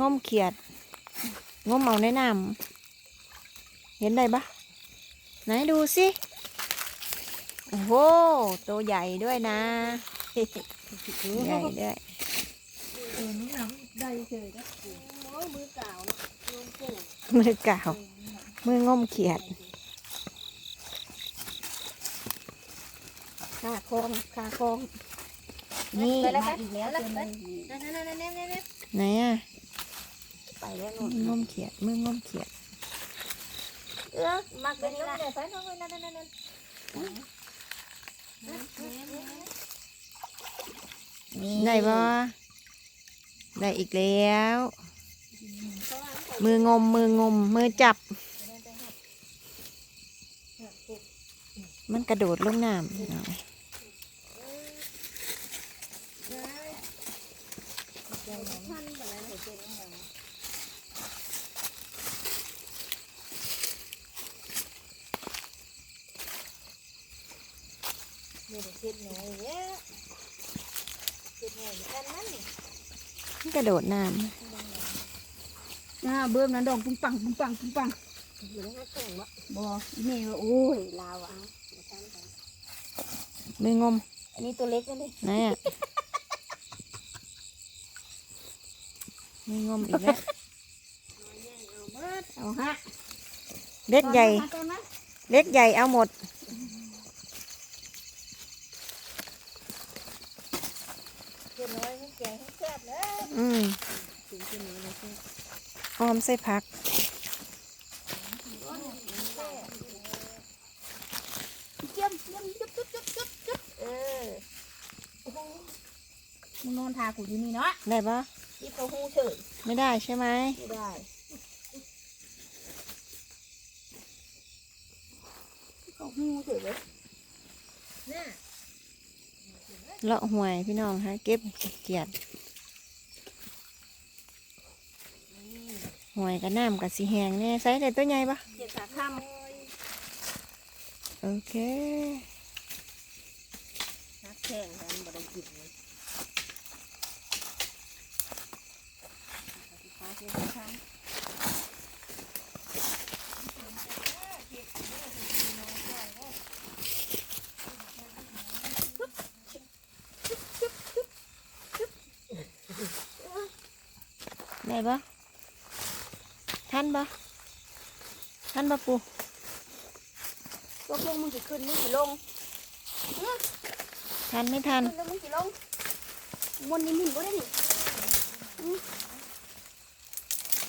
งมเขียดงมเอาในน้ำเห็นได้ปะไหนดูสิ โอ้โห ตัวใหญ่ด้วยนะ ใหญ่ด้วยเออน้ำน้ำได้เฉยนะโอ้ยมือเก่าเนาะลงปู่มือเก่ามืองมเขียดขาคองขาคองนี่ไปแล้วไปอีกแล้วแล้วเต็มไปเลยนั่นนั่นนั่นนั่นนั่นนั่นไหนอะ ไปแล้วมืนู่นองมเขียดมืองมเขียดเออมักเป็นนี่ละไปน้องนั่นนั่นนั่นนั่นได้ปะได้อีกแล้ว มืองมมืองมมือจับ มันกระโดดลงน้ำ พี่น้องเดี๋ยวเช็ดหน่อยเนี่ยเช็ดหน่อยกันนั่นนี่มันกระโดดน้อ่าเบิ่มนั้นดองปุ้งปังปุ้งปังปุ้งปังอยู่ในห้างส่งวะบ่อีนี่ว่าโอ้ยลาวอะำมืองม อันนี้ตัวเล็กนั่นนี่ไหนอะมืองมอีกแล้วเอาฮะเล็กใหญ่ตอนนั้นเล็กใหญ่เอาหมด เช็ดน้อยให้แกงให้แซ่บเลยอืมถึงที่นี้นะเพื่อนออมใส่ผักเจียมเจียมจุ๊บจุ๊บจุ๊บจุ๊บจุ๊บเออมึงนอนทากูอยู่นี่เนาะได้ปะที่เขาหูเฉยไม่ได้ใช่ไหมไม่ได้เขาหูเฉยเลยน่ะ เลาะห่วยพี่น้องฮะเก็บเกียดห่วยกับน้ำกับสีแหงเนี่ยใส่ได้ตัวใหญ่ปะเจ็ดขาข้ามโอเคนักแข่งกันบ่ได้กินเลยขาเจ็ดขาข้าม ได้ปะทันปะทันปะปูตัวพวกมึงจะขึ้นมึงจะลงทันไม่ทันขึ้นแล้วมึงจะลงบนนี้มึงก็ได้นี่อืม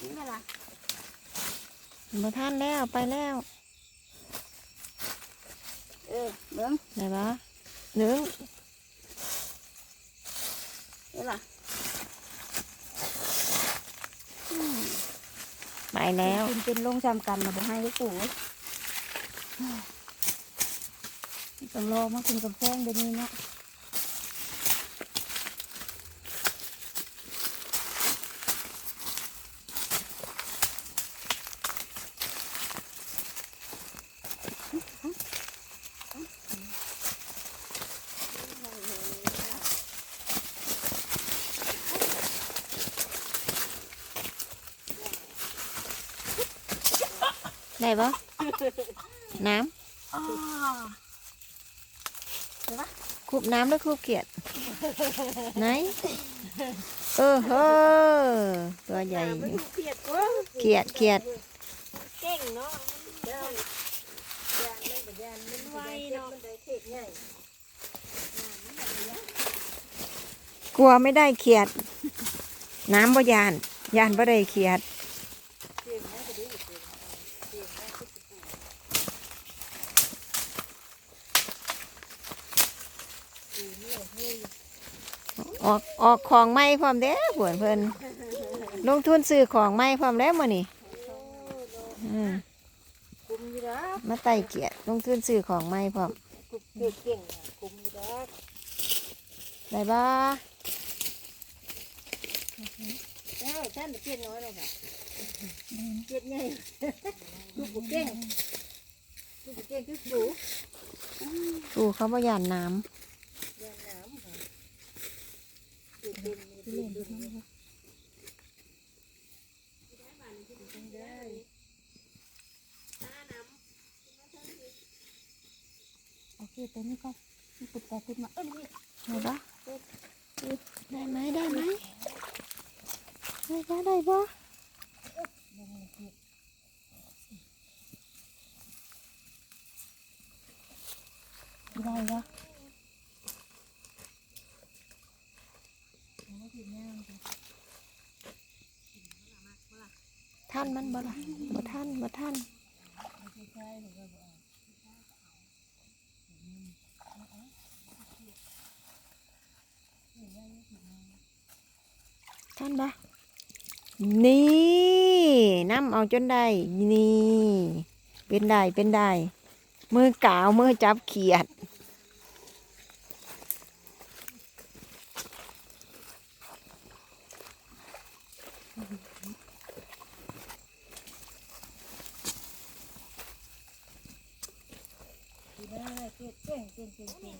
นี่ไงล่ะมาทันแล้วไปแล้ว เออเบิ้งได้ปะหนึ่งนี่ล่ะ ไปแล้วกินเป็นลงจำกันมาบอกให้ลูกปู่ต้องรอมาคุณกับแฟงเดี๋ยวนี้เนาะ ได้ปะน้อ้าำคูบน้ำหรือคูบเกียดไหนเออเฮ้อตัวใหญ่มันเพียดกูเกียดเกียดเก่งเนาะเดินยานมันบ่ยานมันไวเนาะมันได้เทศใหญ่กลัวไม่ได้เขียด น้ำบ่ยาน ยานบ่ได้เขียด เก่งนะก็ดีเก่งเก่งนะก็สิปูปูเนี่ยเฮ้ย ออกออกของไม้พร้อมเด้ผวนเพิ่นลงทุนซื้อของไม้พร้อมแล้วมื้อนี้อืมคุมอยู่นะมาไต่เกียดลงทุนซื้อของไม้พร้อมคุมเก่งเก่งๆอะคุมอยู่นะได้บ่เอ้าท่านเพียดน้อยเลยค่ะเพียดใหญ่ลูกบุกเก่งลูกบุกเก่งคือปูปูเขาบ่ยานน้ย ở kia tới như con cụt vào cụt mặt ở đó đây mấy đây mấy đây cá đây bố đây đó านมันบ่ล่ะบ่ท่านบ่ท่านท่านปะนี่น้ำเอาจนได้นี่ เป็นได้เป็นได้มือกาวมือจับเขียด ดีนะเก่งเก่งเก่งเก่งเก่ง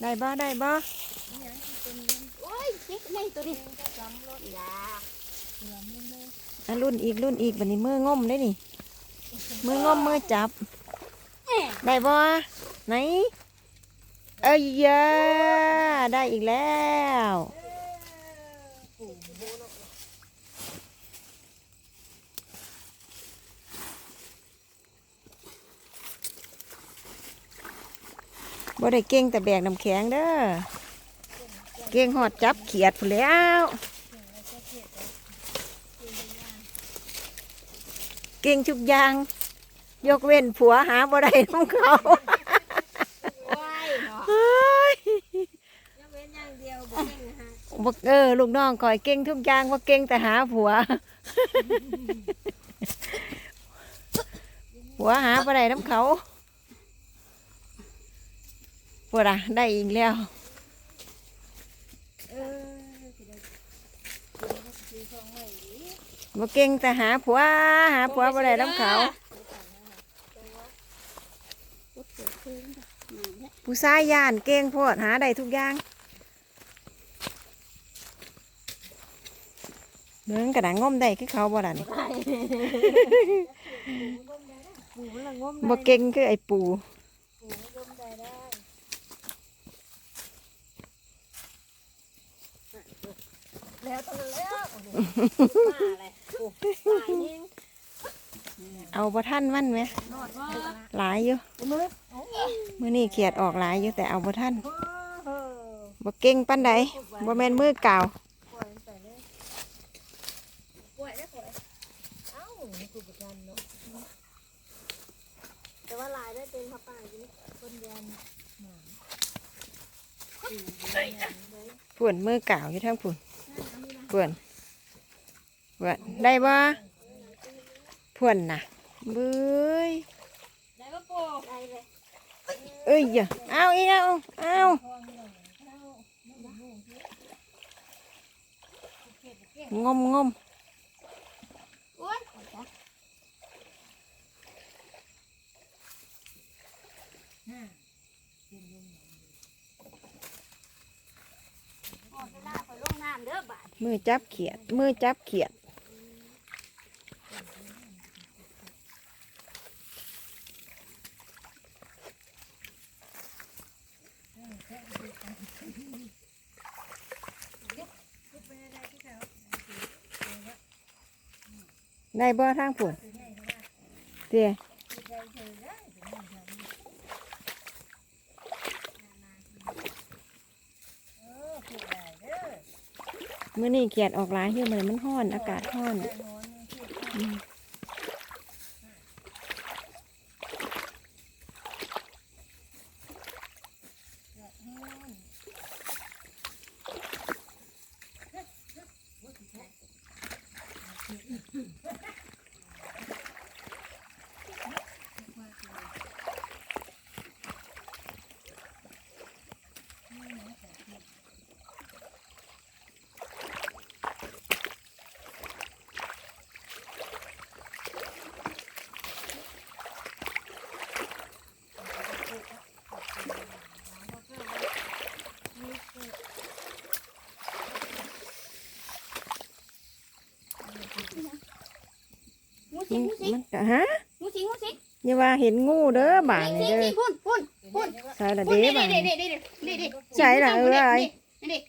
ได้บ่ได้บ่โอ้ยเจ๊กใหญ่ตัวนี้จำรถยาอะรุ่นอีกรุ่นอีกบัดนี้มืองมได้นี่มืองมมือจับได้บ่ไหน เอ้ยยาได้อีกแล้วบ่ได้เก่งแต่แบกน้ำแข็งเด้อ เก่งหอดจับเขียดพู้แล้วเก่งทุกอย่าง ยกเว้นผัวหาบ่ได้ของเขา ว้ายเนาะ เฮ้ย ยังเว้นอย่างเดียวบ่เก่งนะฮะ บอกเออลูกน้องคอยเก่งทุกอย่างว่าเก่งแต่หาผัว ผัวหาบ่ได้น้ำเขาปวดอะได้อีกแล้วเออสิได้ซื้อของใหม่ดิบ่เก่งแต่หาผัวหาผัวบ่ได้น้ำเขา ผู้ชายย่านเก่งโพดหาได้ทุกอย่าง เมืองกระดังงมได้คือเขาบ่ล่ะนี่ปูมันละงมบ่เก่งคือไอ้ปูปูมันงมได้ได้แล้วตอนนั้นแล้วโอ้โหมาอะไรโอ้ตายยิงเอาบ่ทันมันไหมนอดว่าหลายอยู่มือมื้อนี้เขียดออกหลายอยู่แต่เอาบ่ทันโอ้โหบ่เก่งปานใดบ่แม่นมือเก่าว ปล่อยมันไปเลยปล่อยได้ปล่อยเอ้านี่กูประกันเนาะแต่ ว่าลายได้เป็นผ้าป่าอยู่นี่คนยันหมาอืมเลยป่วนมือกาวอยู่ทั้งปุ่นปวนปวนได้บ่พวนน่ะเบ้ยได้ปะปูได้เลยเอ้ยอย่าเอาอีกเอาเอางมงม โอ้ย หมดเวลาไปลงน้ำเด้อบาดมือจับเขียด มือจับเขียด ได้บ่ทางปุ่นเตี้ย มื่อนี้เกียดออกร้ายเที่มันมันห้อน อากาศห้อนอืม สิงูสิมันก็ฮะงูสิงูสิอย่าว่าเห็นงูเด้อบ่าสินี่สิเด้อสิพุ่นพุ่นพุ่นใส่ละพุ่นเด้นี่บ่านี่นี่นี่นี่นี่นี่ใช่ล่ะเอออะไรนี่นี่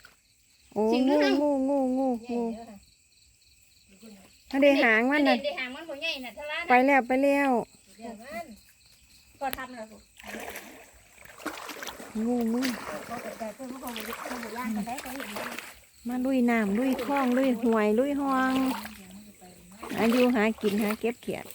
โอ้สิ่งหนึ่งูงงูงูงูใหญ่งูเด้อค่ะถ้าได้หางมันนี่น่ะได้หางมันบ่ใหญ่น่ะทะลาไปแล้วไปแล้วเดี๋ยวมันก็ทำแล้วลูกงูมึงเขาแต่แต่เพิ่นเขาบ่เขาบ่ย่านกันได้เขาเห็นมันมาลุยน้ำลุยคลองลุยห้วยลุยห้อง อายุหากินหาเก็บเขียด